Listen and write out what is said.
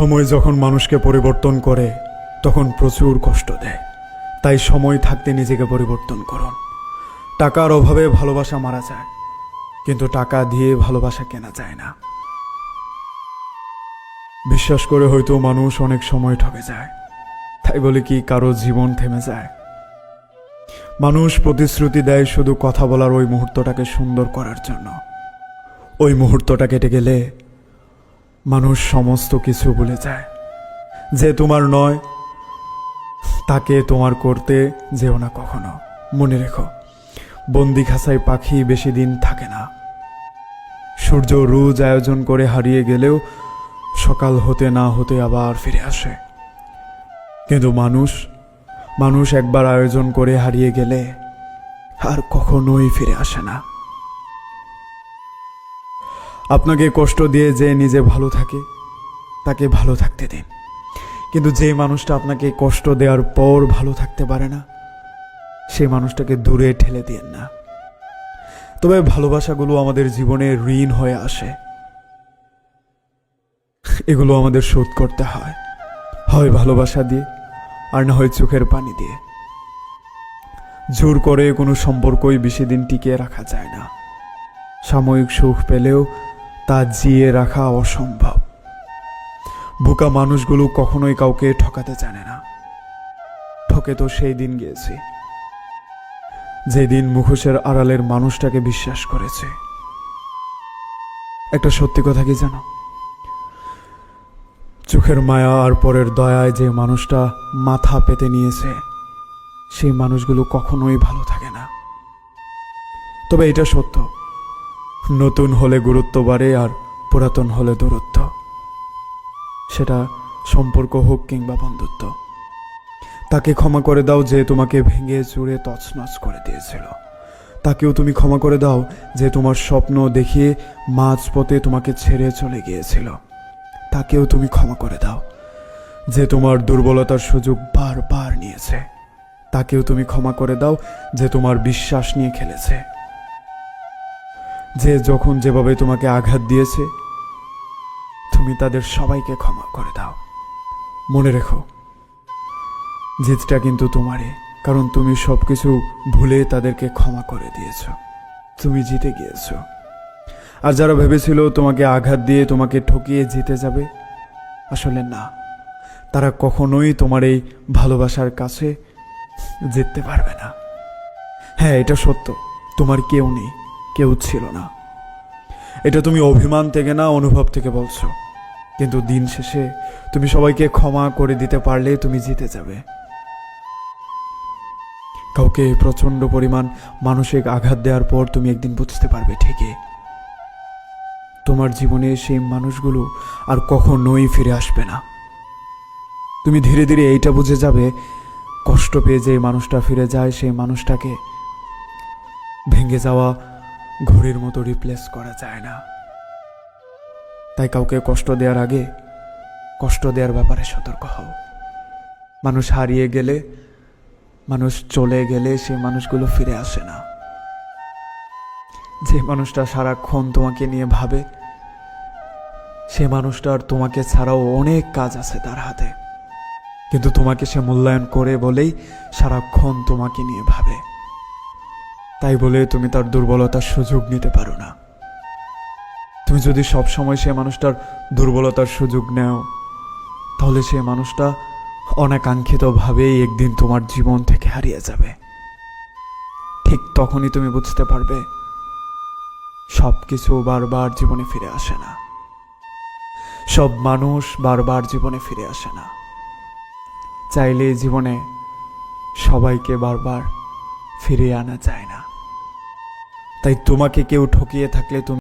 সময় যখন মানুষকে পরিবর্তন করে, তখন প্রচুর কষ্ট দেয়। তাই সময় থাকতে নিজেকে পরিবর্তন করুন। টাকার অভাবে ভালোবাসা মারা যায়, কিন্তু টাকা দিয়ে ভালোবাসা কেনা যায় না। বিশ্বাস করে হয়তো মানুষ অনেক সময় ঠকে যায়। তাই বলে কি কারও জীবন থেমে যায়? মানুষ প্রতিশ্রুতি দেয় শুধু কথা বলার ওই মুহূর্তটাকে সুন্দর করার জন্য। ওই মুহূর্তটা কেটে গেলে মানুষ সমস্ত কিছু ভুলে যায়। যে তোমার নয়, তাকে তোমার করতে যেও না কখনো। মনে রেখো, বন্দি খাসায় পাখি বেশি দিন থাকে না। সূর্য রোজ আয়োজন করে হারিয়ে গেলেও সকাল হতে না হতে আবার ফিরে আসে। কিন্তু মানুষ মানুষ একবার আয়োজন করে হারিয়ে গেলে আর কখনোই ফিরে আসে না। আপনাকে কষ্ট দিয়ে যে নিজে ভালো থাকে, তাকে ভালো থাকতে দিন। কিন্তু যে মানুষটা আপনাকে কষ্ট দেওয়ার পর ভালো থাকতে পারে না সেই মানুষটাকে দূরে ঠেলে দিন না। তবে ভালোবাসাগুলো আমাদের জীবনে ঋণ হয়ে আসে। এগুলো আমাদের শোধ করতে হয়। হয় ভালোবাসা দিয়ে, আর না হয় চোখের পানি দিয়ে। জোর করে কোনো সম্পর্কই বেশি দিন টিকিয়ে রাখা যায় না। সাময়িক সুখ পেলেও তা জিয়ে রাখা অসম্ভব। বোকা মানুষগুলো কখনোই কাউকে ঠকাতে জানে না। ঠকে তো সেই দিন গিয়েছে। যেদিন মুখোশের আড়ালের মানুষটাকে বিশ্বাস করেছে। একটা সত্যি কথা কি জানো? চোখের মায়া আর পরের দয়ায় যে মানুষটা মাথা পেতে নিয়েছে, সেই মানুষগুলো কখনোই ভালো থাকে না। তবে এটা সত্য। নতুন হলে গুরুত্ব বাড়ে আর পুরাতন হলে দূরত্ব। সেটা সম্পর্ক হোক কিংবা বন্ধুত্ব। তাকে ক্ষমা করে দাও যে তোমাকে ভেঙে চুড়ে তছনছ করে দিয়েছিল। তাকেও তুমি ক্ষমা করে দাও যে তোমার স্বপ্ন দেখিয়ে মাঝপথে তোমাকে ছেড়ে চলে গিয়েছিল। তাকেও তুমি ক্ষমা করে দাও যে তোমার দুর্বলতার সুযোগ বারবার নিয়েছে। তাকেও তুমি ক্ষমা করে দাও যে তোমার বিশ্বাস নিয়ে খেলেছে। যে যখন যেভাবে তোমাকে আঘাত দিয়েছে, তুমি তাদের সবাইকে ক্ষমা করে দাও। মনে রেখো, জিতটা কিন্তু তোমারে কারণ তুমি সব কিছু ভুলে তাদেরকে ক্ষমা করে দিয়েছ। তুমি জিতে গিয়েছ। আর যারা ভেবেছিল তোমাকে আঘাত দিয়ে তোমাকে ঠকিয়ে জিতে যাবে, আসলে না। তারা কখনোই তোমার এই ভালোবাসার কাছে জিততে পারবে না। হ্যাঁ এটা সত্য। তোমার কেউ নেই। কেউ ছিল না। এটা তুমি অভিমান থেকে না অনুভব থেকে বলছো। কিন্তু দিন শেষে তুমি সবাইকে ক্ষমা করে দিতে পারলে তুমি জিতে যাবে। কাউকে প্রচণ্ড পরিমাণ মানসিক আঘাত দেওয়ার পর তুমি একদিন বুঝতে পারবে ঠিকই। তোমার জীবনে সেই মানুষগুলো আর কখনোই ফিরে আসবে না। তুমি ধীরে ধীরে এইটা বুঝে যাবে, কষ্ট পেয়ে যে মানুষটা ফিরে যায় সেই মানুষটাকে ভেঙে যাওয়া ঘড়ির মতো রিপ্লেস করা যায় না। তাই কাউকে কষ্ট দেওয়ার আগে কষ্ট দেওয়ার ব্যাপারে সতর্ক হও। মানুষ হারিয়ে গেলে, মানুষ চলে গেলে সে মানুষগুলো ফিরে আসে না। যে মানুষটা সারাক্ষণ তোমাকে নিয়ে ভাবে, সে মানুষটার তোমাকে ছাড়াও অনেক কাজ আছে তার হাতে। কিন্তু তোমাকে সে মূল্যায়ন করে বলেই সারাক্ষণ তোমাকে নিয়ে ভাবে। তাই বলে তুমি তার দুর্বলতার সুযোগ নিতে পারো না। তুমি যদি সব সময় সে মানুষটার দুর্বলতার সুযোগ নেও, তাহলে সে মানুষটা অনাকাঙ্ক্ষিতভাবেই একদিন তোমার জীবন থেকে হারিয়ে যাবে। ঠিক তখনই তুমি বুঝতে পারবে সব কিছু বারবার জীবনে ফিরে আসে না। সব মানুষ বারবার জীবনে ফিরে আসে না। চাইলে জীবনে সবাইকে বারবার ফিরিয়ে আনা যায় না। তাই তোমাকে কেউ ঠকিয়ে থাকলে তুমি